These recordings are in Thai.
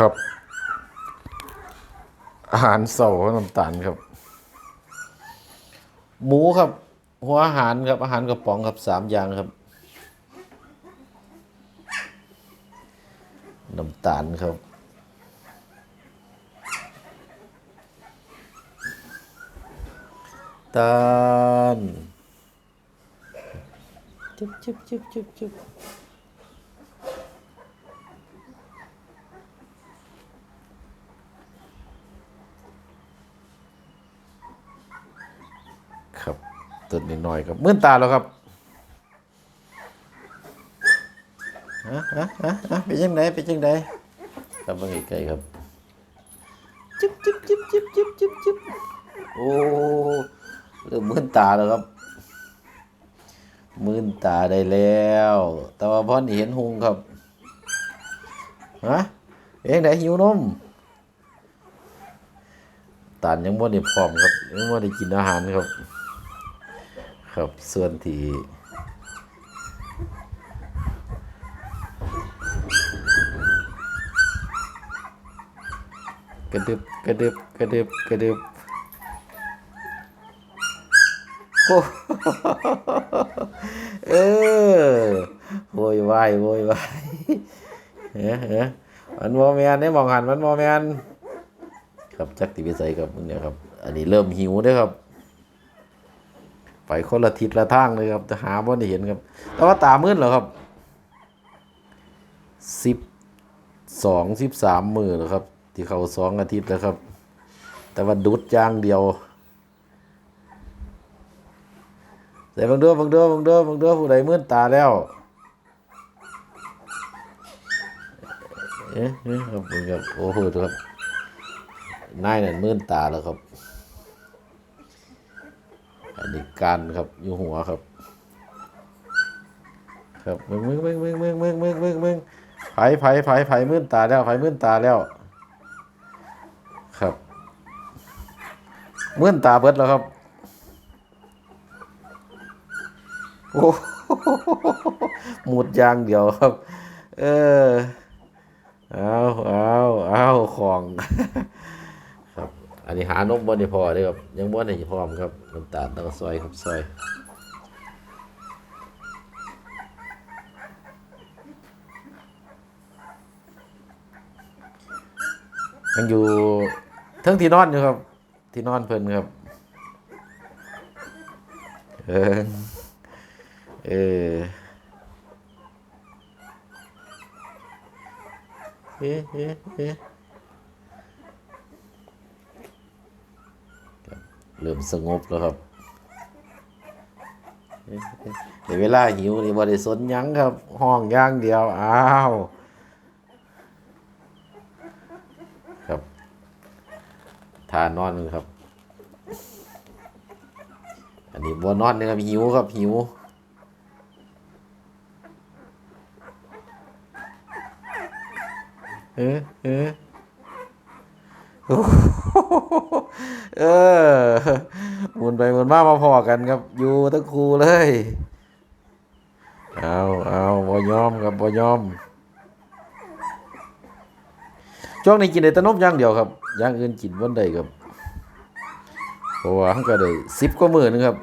ครับ อาหารเสาน้ำตาลครับ หมูครับ หัวอาหารครับ อาหารกระป๋องครับสามอย่างครับ น้ำตาลครับตาลจุ๊บจุ๊บจุ๊บจุ๊บจุ๊บครับ ตัวนิดหน่อยครับมื่นตาแล้วครับฮะฮะฮะฮะเป็นยังไงเป็นยังไงครับเบางไกลๆครับจุ๊บจุ๊บจุ๊บจุ๊บจุ๊บจุ๊บจุ๊บโอ้เริ่มมื่นตาแล้วครับ มื่นตาได้แล้ว แต่ว่าพ่อนี่เห็นหุงครับฮะเองไหนหิวนมตานยังบ่ได้พร้อมครับยังบ่ได้กินอาหารครับ ครับส่วนที่กระดึบกระดึบกระดึบกระดึบโอ้เออโวยวายโวยวายเฮ้เฮ้มันโมแมนได้มองหันมันโมแมนครับจักติวิสัยครับเนี่ยครับ อันนี้เริ่มหิวเด้ครับ ไปคนละทิศละทางเลยครับจะหาบ่ได้เห็นครับ แต่ว่าตามืดเหรอครับสิบสองสิบสามมือเหรอครับ ที่เขาสองอาทิตย์แล้วครับ แต่ว่าดุดย่างเดียวแต่บางเดือบางเดือบางเดือบางเดือผู้ใดมื่นตาแล้วเอ๊ะเอ๊ะครับผมครับโอ้โหครับนายนั่นมื่นตาแล้วครับ อันนี้การครับอยู่หัวครับ ครับมึงมึงมึงมึงมึงมึงมึงมึงมึงไผไผไผไผมื่นตาแล้วไผมื่นตาแล้ว ครับมื่นตาเบิดแล้วครับโอ้หมุดยางเดียวครับ เออเอาเอาเอาของ อันนี้หานมบนได้พอเด้อครับ ยังบนได้พร้อมครับน้ำตาลแล้วก็ซอยครับซอยยังอยู่ทั้งที่นอนอยู่ครับ ที่นอนเพิ่นครับ เออเออเอ๊ะเอ๊ะเอ๊ะครับ เริ่มสงบแล้วครับเอ๊ะเอ๊ะเดี๋ยวเวลาหิวนี่บ่ได้สนยังครับห้องย่างเดียว อ้าว ครับทานอนเลยครับ อันนี้บ่นอนเลยครับหิวครับหิวเออเออเออ มุนไปหมุนมามาพอกันครับ อยู่ทั้งครูเลย เอาเอาบ่ยอมครับบ่ยอม ช่วงนี้กินแต่แต่นมอย่างเดียวครับอย่างอื่นกินวันใดครับเพราะว่าเขาก็ได้สิบกว่าหมื่นครับ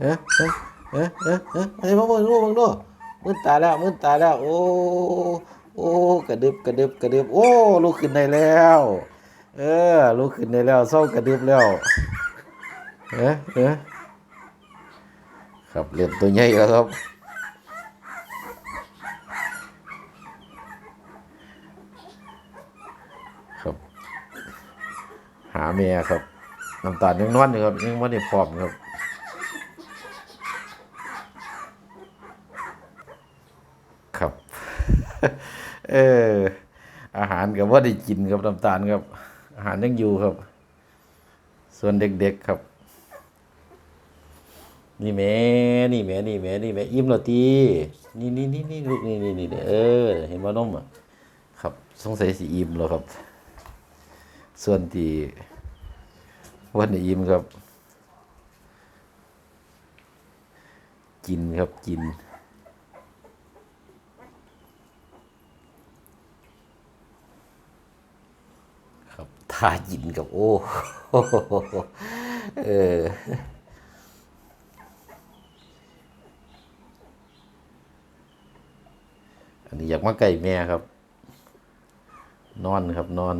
เอ๊ะเอ๊ะเอ๊ะเอ๊ะเอ๊ะไอ้พ่อมึงดูมึงดูมึนตายแล้วมึนตายแล้ว โอ้โอ้กระดึบกระดึบกระดึบโอ้ลุกขึ้นได้แล้ว เออลุกขึ้นได้แล้วเศร้ากระดึบแล้วเอ๊ะเอ๊ะครับเริ่มตัวใหญ่แล้วครับครับ หาเมียครับน้ำตาลยังนวลอยู่ครับยังไม่ได้พร้อมครับครับ เอออาหารกับว่าได้กินครับน้ำตาลครับ อาหารยังอยู่ครับ ส่วนเด็กๆครับ นี่แม่นี่แม่นี่แม่นี่แม่อิ่มแล้วตีนี่นี่นี่นี่ลูกนี่นี่นี่เออ เห็นว่านมอะครับสงสัยสีอิ่มแล้วครับ ส่วนที่วันนี้อิ่มครับ กินครับกินครับ ทายินกับโอ้เอออันนี้อยากมาไก่แม่ครับ นอนครับนอน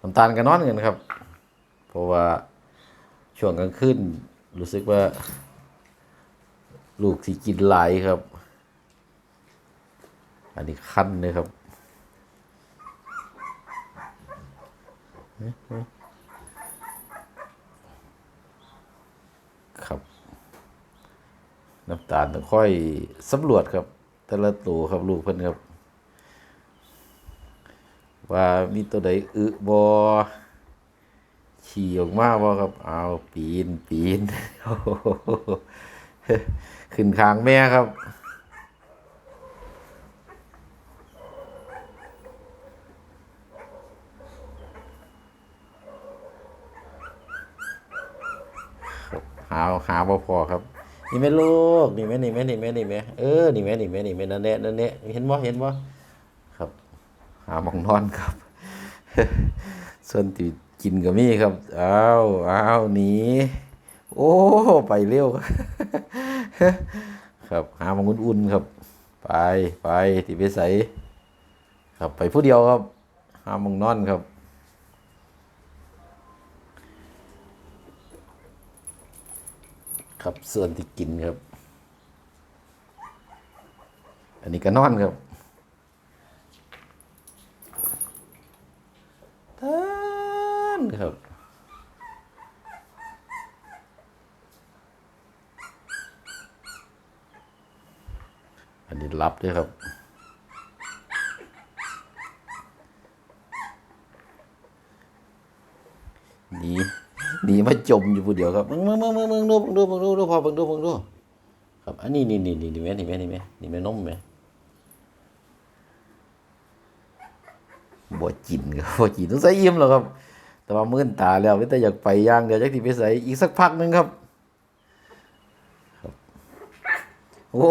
น้ำตาลก็นอนกันครับ เพราะว่าช่วงกลางคืนรู้สึกว่า ลูกสิกินหลายครับ อันนี้คั้นเลยครับ ครับน้ำตาลต้องค่อยสำรวจครับ แต่ละตัวครับลูกเพิ่นครับ ว่ามีตัวใดอึบอขี่ออกมาบ่ครับเอาปีนปีนขึ้นคางแม่ครับ หาหาบ่พอครับนี่แม่ลูกนี่แม่นี่แม่นี่แม่นี่แม่เออนี่แม่นี่แม่นี่แม่นั่นแหละนั่นแหละเห็นบ่เห็นบ่ครับ หาหมองนอนครับส่วนที่กินก็มีครับอ้าวอ้าวหนีโอ้ไปเร็วครับหาหมองอุ่นๆครับ ไปไปที่ไปใส่ครับไปผู้เดียวครับหาหมองนอนครับ ครับส่วนที่กินครับ อันนี้ก็นอนครับทานครับอันนี้รับด้วยครับ หนี หนีมาจมอยู่ผู้เดียวครับมึงมึงมึงมึงมึงดูมึงดูมึงดูดูพอมึงดูมึงดูครับอันนี้นี่นี่นี่นี่แม่นี่แม่นี่แม่นี่แม่นมแม่บ่จินครับบ่จินต้องใส่อิ่มหรอกครับ แต่ว่ามื่นตาแล้วไม่แต่อยากไปย่างเดี๋ยวจักที่ไปใส่อีกสักพักนึงครับครับโอ้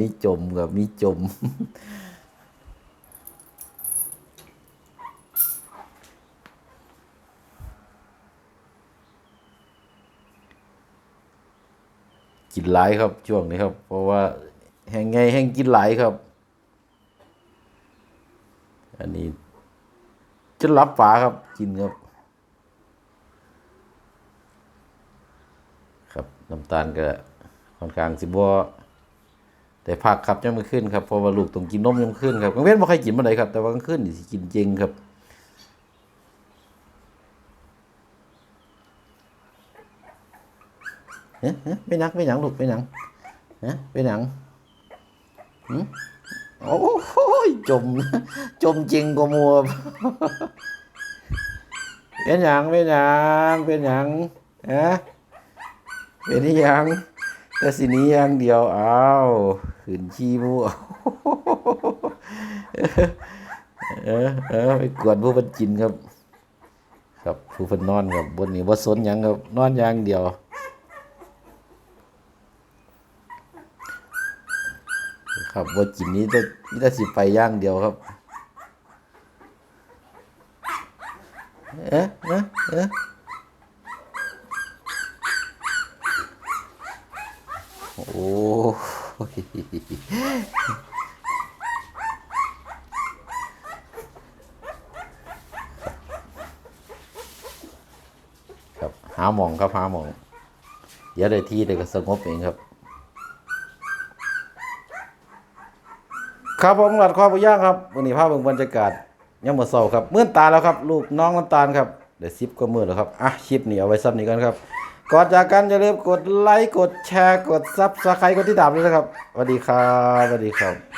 มีจมครับมีจม กินหลายครับ ช่วงนี้ครับ เพราะว่าแห้งไงแห้งกินหลายครับ อันนี้จะรับฝาครับกินครับ ครับน้ำตาลก็ค่อนข้างสิบ่แต่พักครับยังไม่ขึ้นครับเพราะว่าลูกต้องกินนมยังขึ้นครับกลางเว้นบ่ใครกินมาไหนครับแต่ว่ากลางคืนนี่สิกินจริงครับ เอ๊ะไปหนังไปหนังลูกไปหนังเอ๊ะไปหนังหืโอ้โหจม จมจริงกว่ามัวเป็นหยังเป็นหยังเป็นหยังฮะเป็นหยังแต่สินี้ย่างเดียวอ้าวขืนขี้มัวเออเออไปกวนผู้เพันกินครับ ครับผู้เพันนอนครับบนนี้ว่าสนยังครับนอนอย่างเดียว ครับว่ากินนี้จะนี่จะสิไปย่างเดียวครับ เอ๊ะเอ๊ะเอ๊ะโอ้ครับหาหมองครับหาหมองเดี๋ยวได้ที่เดี๋ยวก็สงบเองครับ ครับผมหลัดคอปุย่างครับวันนี้ภาพบรรยากาศยังหมดเศร้าครับเมื่อตาแล้วครับลูกน้องน้ำตาลครับเดี๋ยวซิปก็มือแล้วครับอะคลิปนี้เอาไว้ซ้ำนี้กันครับก่อนจากกันอย่าลืมกดไลค์กดแชร์กดซับสไครต์กดติดตามด้วยนะครับสวัสดีครับสวัสดีครับ